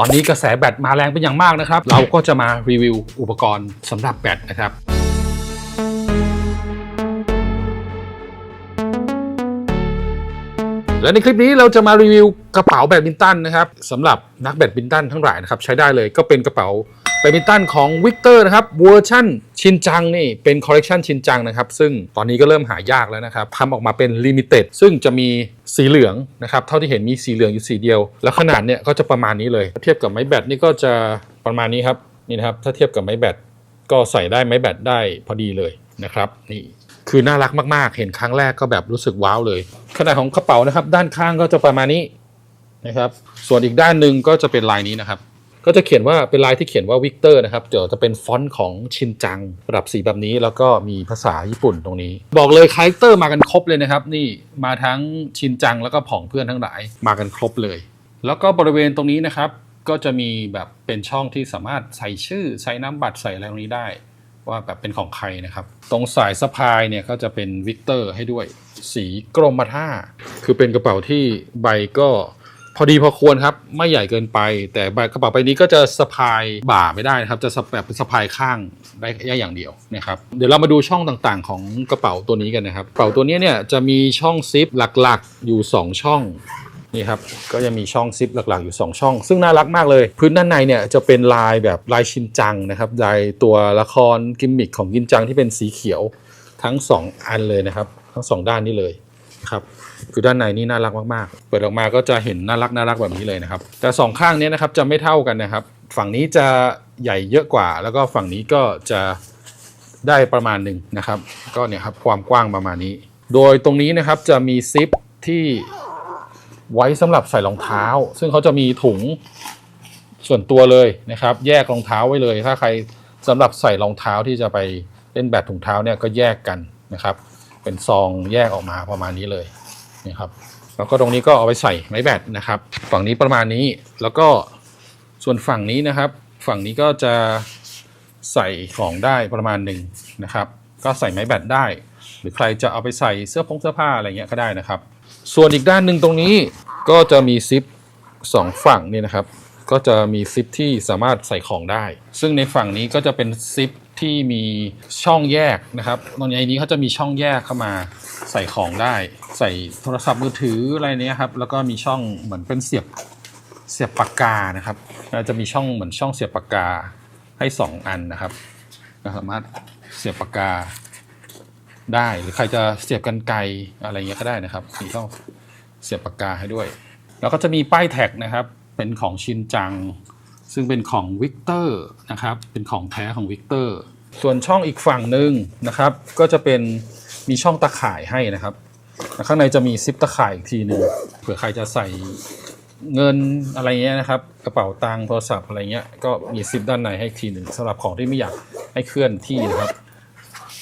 ตอนนี้กระแสแบตมาแรงเป็นอย่างมากนะครับ เราก็จะมารีวิวอุปกรณ์สำหรับแบตนะครับและในคลิปนี้เราจะมารีวิวกระเป๋าแบดมินตันนะครับสำหรับนักแบดมินตันทั้งหลายนะครับใช้ได้เลยก็เป็นกระเป๋า แบดมินตันของวิกเตอร์นะครับเวอร์ชั่นชินจังนี่เป็นคอลเลกชันชินจังนะครับ ซึ่งตอนนี้ก็เริ่มหายากแล้วนะครับทำออกมาเป็นลิมิเต็ดซึ่งจะมีสีเหลืองนะครับ เท่าที่เห็นมีสีเหลืองอยู่สีเดียว แล้วขนาดเนี่ยก็จะประมาณนี้เลย เทียบกับไม้แบดนี่ก็จะประมาณนี้ครับนี่นะครับถ้าเทียบกับไม้แบดก็ใส่ได้ไม้แบดได้พอดีเลยนะครับนี่คือน่ารักมากๆ เห็นครั้งแรกก็แบบรู้สึกว้าวเลย ขนาดของกระเป๋านะครับ ด้านข้างก็จะประมาณนี้นะครับ ส่วนอีกด้านหนึ่งก็จะเป็นลายนี้นะครับ ก็จะเขียนว่าเป็นลายที่เขียนว่าวิกเตอร์นะครับเดี๋ยวจะเป็นฟอนต์ของชินจังระดับสีแบบนี้ แล้วก็มีภาษาญี่ปุ่นตรงนี้ บอกเลยคาแรคเตอร์มากันครบเลยนะครับ นี่มาทั้งชินจังแล้วก็ผองเพื่อนทั้งหลายมากันครบเลย แล้วก็บริเวณตรงนี้นะครับก็จะมีแบบเป็นช่องที่สามารถใส่ชื่อใส่น้ำบัตรใส่อะไรตรงนี้ได้ ว่าแบบเป็นของใครนะครับ ตรงสายสะพายเนี่ยก็จะเป็นวิกเตอร์ให้ด้วย สีกรมท่าคือเป็นกระเป๋าที่ใบก็ พอดีพอควรครับ ไม่ใหญ่เกินไป แต่กระเป๋าใบนี้ก็จะสะพายบ่าไม่ได้นะครับ จะแบบสะพายข้างได้แค่อย่างเดียวนะครับเดี๋ยวเรามาดูช่องต่างๆ ของกระเป๋าตัวนี้กันนะครับกระเป๋าตัวนี้เนี่ยจะมีช่องซิปหลักๆ อยู่ 2 ช่องนี่ครับก็จะมีช่องซิปหลักๆอยู่ 2 ช่อง ซึ่งน่ารักมากเลย พื้นด้านในเนี่ยจะเป็นลายแบบลายชินจังนะครับลายตัวละครกิมมิคของชินจังที่เป็นสีเขียวทั้ง 2 อันเลยนะครับ ทั้ง 2 ด้านนี้เลย ครับคือด้านในนี่น่ารักมากๆ เปิดออกมาก็จะเห็นน่ารักน่ารักแบบนี้เลยนะครับ แต่สองข้างเนี้นะครับจะไม่เท่ากันนะครับ ฝั่งนี้จะใหญ่เยอะกว่า แล้วก็ฝั่งนี้ก็จะได้ประมาณหนึ่งนะครับ ก็เนี่ยครับความกว้างประมาณนี้ โดยตรงนี้นะครับจะมีซิปที่ไว้สำหรับใส่รองเท้า ซึ่งเขาจะมีถุงส่วนตัวเลยนะครับ แยกรองเท้าไว้เลย ถ้าใครสำหรับใส่รองเท้าที่จะไปเล่นแบดถุงเท้าเนี่ยก็แยกกันนะครับ เป็นซองแยกออกมาประมาณนี้เลยนะครับแล้วก็ตรงนี้ก็เอาไปใส่ไม้แบดนะครับ ฝั่งนี้ประมาณนี้แล้วก็ส่วนฝั่งนี้นะครับ ฝั่งนี้ก็จะใส่ของได้ประมาณหนึ่งนะครับ ก็ใส่ไม้แบดได้ หรือใครจะเอาไปใส่เสื้อผงเสื้อผ้าอะไรเงี้ยก็ได้นะครับ ส่วนอีกด้านหนึ่งตรงนี้ก็จะมีซิปสองฝั่งนี่นะครับ ก็จะมีซิปที่สามารถใส่ของได้ ซึ่งในฝั่งนี้ก็จะเป็นซิป ที่มีช่องแยกนะครับตรงนี้เขาจะมีช่องแยกเข้ามาใส่ของได้ ใส่โทรศัพท์มือถืออะไรเนี้ยครับแล้วก็มีช่องเหมือนเป็นเสียบเสียบปากกานะครับจะมีช่องเหมือนช่องเสียบปากกาให้สองอันนะครับก็สามารถเสียบปากกาได้หรือใครจะเสียบกันไกลอะไรเงี้ยก็ได้นะครับมีช่องเสียบปากกาให้ด้วย แล้วก็จะมีป้ายแท็กนะครับ เป็นของชินจัง ซึ่งเป็นของวิกเตอร์นะครับ เป็นของแท้ของวิกเตอร์ ส่วนช่องอีกฝั่งหนึ่งนะครับ ก็จะเป็นมีช่องตะข่ายให้นะครับแล้วข้างในจะมีซิปตะข่ายอีกทีหนึ่งเผื่อใครจะใส่เงินอะไรเงี้ยนะครับ กระเป๋าตังค์โทรศัพท์อะไรเงี้ยก็มีซิปด้านในให้อีกทีหนึ่งสำหรับของที่ไม่อยากให้เคลื่อนที่นะครับ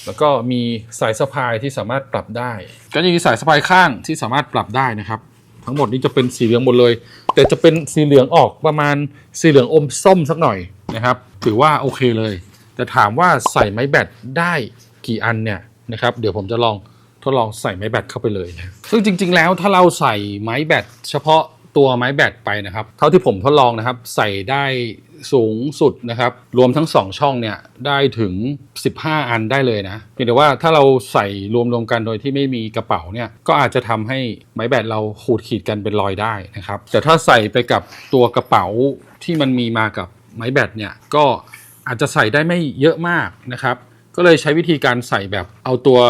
แล้วก็มีสายสะพายที่สามารถปรับได้ ก็ยังมีสายสะพายข้างที่สามารถปรับได้นะครับ ทั้งหมดนี้จะเป็นสีเหลืองหมดเลย แต่จะเป็นสีเหลืองออกประมาณสีเหลืองอมส้มสักหน่อยนะครับ ถือว่าโอเคเลย แต่ถามว่าใส่ไม้แบตได้กี่อันเนี่ยนะครับ เดี๋ยวผมจะลองทดลองใส่ไม้แบตเข้าไปเลยนะซึ่งจริง ๆ แล้วถ้าเราใส่ไม้แบตเฉพาะ ตัวไม้แบตไปนะครับ เท่าที่ผมทดลองนะครับ ใส่ได้สูงสุดนะครับ รวมทั้ง 2 ช่องเนี่ยได้ถึง 15 อันได้เลยนะเพียงแต่ว่าถ้าเราใส่รวมๆกันโดยที่ไม่มีกระเป๋าเนี่ยก็อาจจะทำให้ไม้แบตเราขูดขีดกันเป็นรอยได้นะครับ แต่ถ้าใส่ไปกับตัวกระเป๋าที่มันมีมากับไม้แบตเนี่ยก็อาจจะใส่ได้ไม่เยอะมากนะครับ ก็เลยใช้วิธีการใส่แบบเอาตัว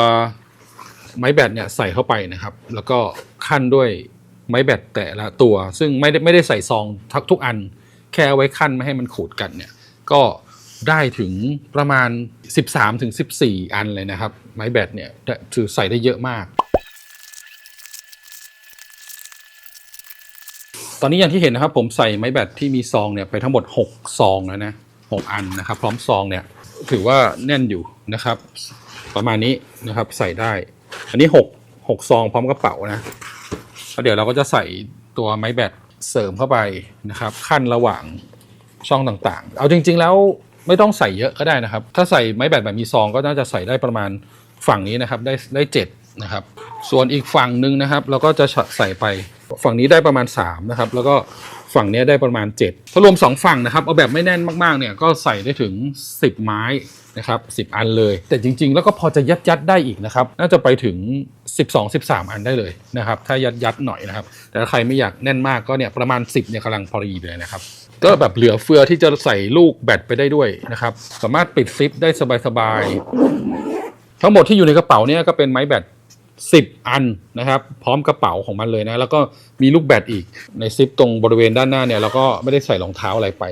ไม้แบตเนี่ยใส่เข้าไปนะครับ แล้วก็ขั้นด้วย ไม้แบตแต่ละตัว ซึ่งไม่ได้ไม่ได้ใส่ซองทักทุกอัน แค่เอาไว้ขั้นไม่ให้มันขูดกันเนี่ยก็ได้ถึงประมาณ 13ถึง14อันเลยนะครับ ไม้แบตเนี่ยถือใส่ได้เยอะมาก ตอนนี้อย่างที่เห็นนะครับ ผมใส่ไม้แบตที่มีซองเนี่ยไปทั้งหมด 6 ซองแล้วนะ6อันนะครับ พร้อมซองเนี่ยถือว่าแน่นอยู่นะครับ ประมาณนี้นะครับใส่ได้ อันนี้ 6 6 ซองพร้อมกระเป๋านะ แล้วเดี๋ยวเราก็จะใส่ตัวไม้แบตเสริมเข้าไปนะครับ ขั้นระหว่างช่องต่างๆ เอาจริง ๆ แล้วไม่ต้องใส่เยอะก็ได้นะครับ ถ้าใส่ไม้แบตแบบมีซองก็น่าจะใส่ได้ประมาณฝั่งนี้นะครับ ได้ได้เจ็ดนะครับ ส่วนอีกฝั่งหนึ่งนะครับ เราก็จะใส่ไปฝั่งนี้ได้ประมาณ3นะครับ แล้วก็ ฝั่งนี้ได้ประมาณ 7 ถ้ารวม 2 ฝั่งนะครับ เอาแบบไม่แน่นมากๆเนี่ยก็ใส่ได้ถึง 10 ไม้นะครับ10 อันเลย แต่จริง ๆ แล้วก็พอจะยัดยัดได้อีกนะครับน่าจะไปถึง 12-13 อันได้เลยนะครับถ้ายัดยัดหน่อยนะครับ แต่ถ้าใครไม่อยากแน่นมากก็เนี่ยประมาณ 10เนี่ยกำลังพอดีเลยนะครับก็แบบเหลือเฟือที่จะใส่ลูกแบตไปได้ด้วยนะครับสามารถปิดซิปได้สบายๆทั้งหมดที่อยู่ในกระเป๋าเนี่ยก็เป็นไม้แบต 10 อันนะครับ พร้อมกระเป๋าของมันเลยนะ แล้วก็มีลูกแบตอีกในซิปตรงบริเวณด้านหน้าเนี่ยเราก็ไม่ได้ใส่รองเท้าอะไรไป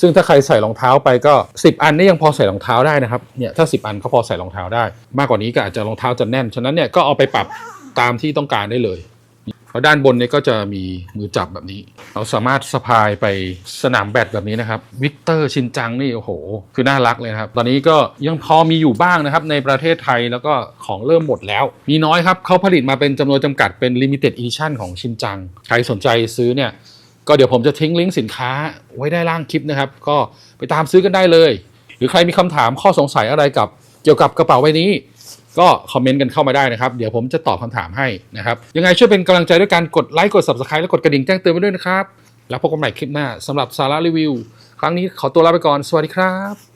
ซึ่งถ้าใครใส่รองเท้าไปก็ 10 อันนี่ยังพอใส่รองเท้าได้นะครับเนี่ยถ้า 10 อันก็พอใส่รองเท้าได้ มากกว่านี้ก็อาจจะรองเท้าจะแน่นฉะนั้นเนี่ยก็เอาไปปรับตามที่ต้องการได้เลย แล้วด้านบนเนี่ยก็จะมีมือจับแบบนี้ เราสามารถสะพายไปสนามแบดแบบนี้นะครับวิกเตอร์ชินจังนี่โอ้โห คือน่ารักเลยนะครับ ตอนนี้ก็ยังพอมีอยู่บ้างนะครับ ในประเทศไทยแล้วก็ของเริ่มหมดแล้ว มีน้อยครับเขาผลิตมาเป็นจำนวนจำกัดเป็น limited edition ของชินจัง ใครสนใจซื้อเนี่ยก็เดี๋ยวผมจะทิ้งลิงก์สินค้าไว้ได้ล่างคลิปนะครับ ก็ไปตามซื้อกันได้เลย หรือใครมีคำถามข้อสงสัยอะไรกับเกี่ยวกับกระเป๋าใบนี้ ก็คอมเมนต์กันเข้ามาได้นะครับ เดี๋ยวผมจะตอบคำถามให้นะครับ ยังไงช่วยเป็นกำลังใจด้วยการกดไลค์กด subscribe และกดกระดิ่งแจ้งเตือนไว้ด้วยนะครับ แล้วพบกันใหม่คลิปหน้าสำหรับสาระรีวิว ครั้งนี้ขอตัวลาไปก่อนสวัสดีครับ